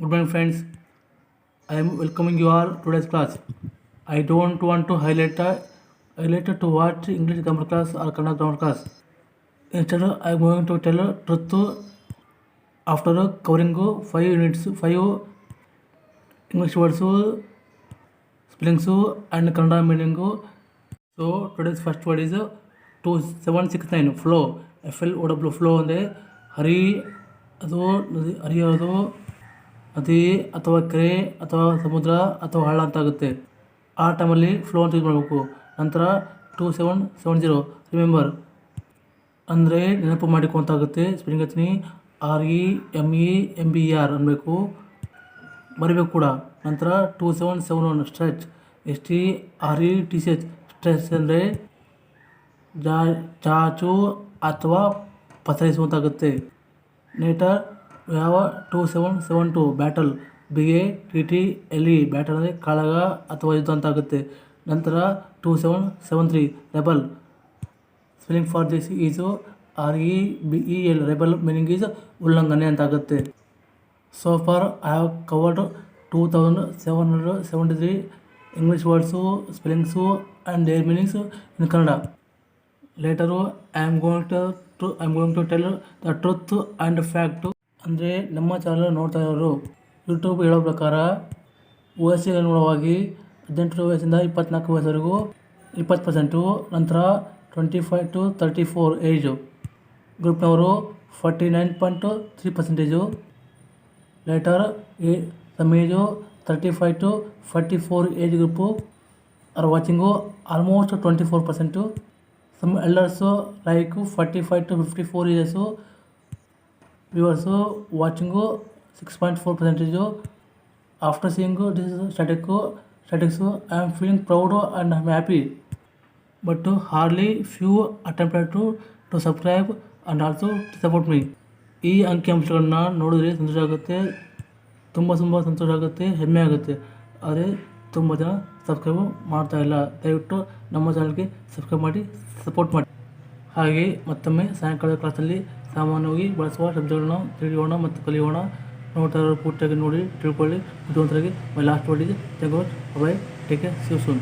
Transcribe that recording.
Good morning, friends. I am welcoming you all to today's class. I don't want to highlight uh, highlight to watch English grammar class or Kannada grammar class. Instead, I am going to tell truth after covering five units, five English words, spellings, and Kannada meaning. So today's first word is two seven six nine flow F L O W flow ಅಂದರೆ ಹರಿ ಅದು ನದಿ ಹರಿಯೋದು ನದಿ ಅಥವಾ ಕೆರೆ ಅಥವಾ ಸಮುದ್ರ ಅಥವಾ ಹಳ್ಳ ಅಂತಾಗುತ್ತೆ ಆ ಟೈಮಲ್ಲಿ ಫ್ಲೋ ಅಂತ ಯೂಸ್ ಮಾಡಬೇಕು. ನಂತರ two seven seven zero remember ಅಂದರೆ ನೆನಪು ಮಾಡಿಕೊ ಅಂತ ಆಗುತ್ತೆ. Spelling ಹಚ್ತೀನಿ R E M E M B R ಅನ್ನಬೇಕು ಬರಿಬೇಕು ಕೂಡ. ನಂತರ two seven seven one stretch S T R E T C H stretch ಅಂದರೆ ಜಾ ಚಾಚು ಅಥವಾ ಪಸರಿಸುವಂತಾಗುತ್ತೆ ನೇಟರ್ ಯಾವ two seven seven two battle B A T T L E battle ಅಂದರೆ ಕಾಳಗ ಅಥವಾ ಯುದ್ಧ ಅಂತ ಆಗುತ್ತೆ. ನಂತರ two seven seven three rebel. Spelling for this is R E B E L rebel meaning is ಉಲ್ಲಂಘನೆ ಅಂತ ಆಗುತ್ತೆ. So far I have covered two thousand seven hundred seventy three English words spellings and their meanings in Kannada later I am going to I am going to tell the truth and fact ಅಂದರೆ ನಮ್ಮ channel ನೋಡ್ತಾ ಇರೋರು YouTube ಹೇಳೋ ಪ್ರಕಾರ ವಯಸ್ಸಿಗೆ ಅನುಗುಣವಾಗಿ ಹದಿನೆಂಟು ವಯಸ್ಸಿಂದ ಇಪ್ಪತ್ನಾಲ್ಕು ವಯಸ್ಸವರೆಗೂ ಇಪ್ಪತ್ತು ಪರ್ಸೆಂಟು ನಂತರ twenty five to thirty four age group forty nine point three percentage later a some age thirty five to forty four age group are watching almost twenty four percent some elders like forty five to fifty four years viewers watching six point four percentage after seeing this static statics I am feeling proud and I am happy but hardly few attempted to to subscribe and also to support me ಈ ಅಂಕಿಅಂಶಗಳನ್ನ ನೋಡಿದ್ರೆ ಸಂತೋಷ ಆಗುತ್ತೆ ತುಂಬ ತುಂಬ ಸಂತೋಷ ಆಗುತ್ತೆ ಹೆಮ್ಮೆ ಆಗುತ್ತೆ ಆದರೆ ತುಂಬ ಜನ ಸಬ್ಸ್ಕ್ರೈಬು ಮಾಡ್ತಾ ಇಲ್ಲ ದಯವಿಟ್ಟು ನಮ್ಮ ಚಾನಲ್ಗೆ ಸಬ್ಸ್ಕ್ರೈಬ್ ಮಾಡಿ ಸಪೋರ್ಟ್ ಮಾಡಿ ಹಾಗೆ ಮತ್ತೊಮ್ಮೆ ಸಾಯಂಕಾಲದ ಕ್ಲಾಸಲ್ಲಿ ಸಾಮಾನ್ಯವಾಗಿ ಬಳಸುವ ಶಬ್ದಗಳನ್ನು ತಿಳಿಯೋಣ ಮತ್ತು ಕಲಿಯೋಣ. ನೋಡ್ತಾರ ಪೂರ್ತಿಯಾಗಿ ನೋಡಿ, ತಿಳ್ಕೊಳ್ಳಿ ಬುದ್ಧಿವಂತರಾಗಿ ಲಾಸ್ಟ್ ವರ್ಡಿಗೆ ತೆಗೋ bye take care see soon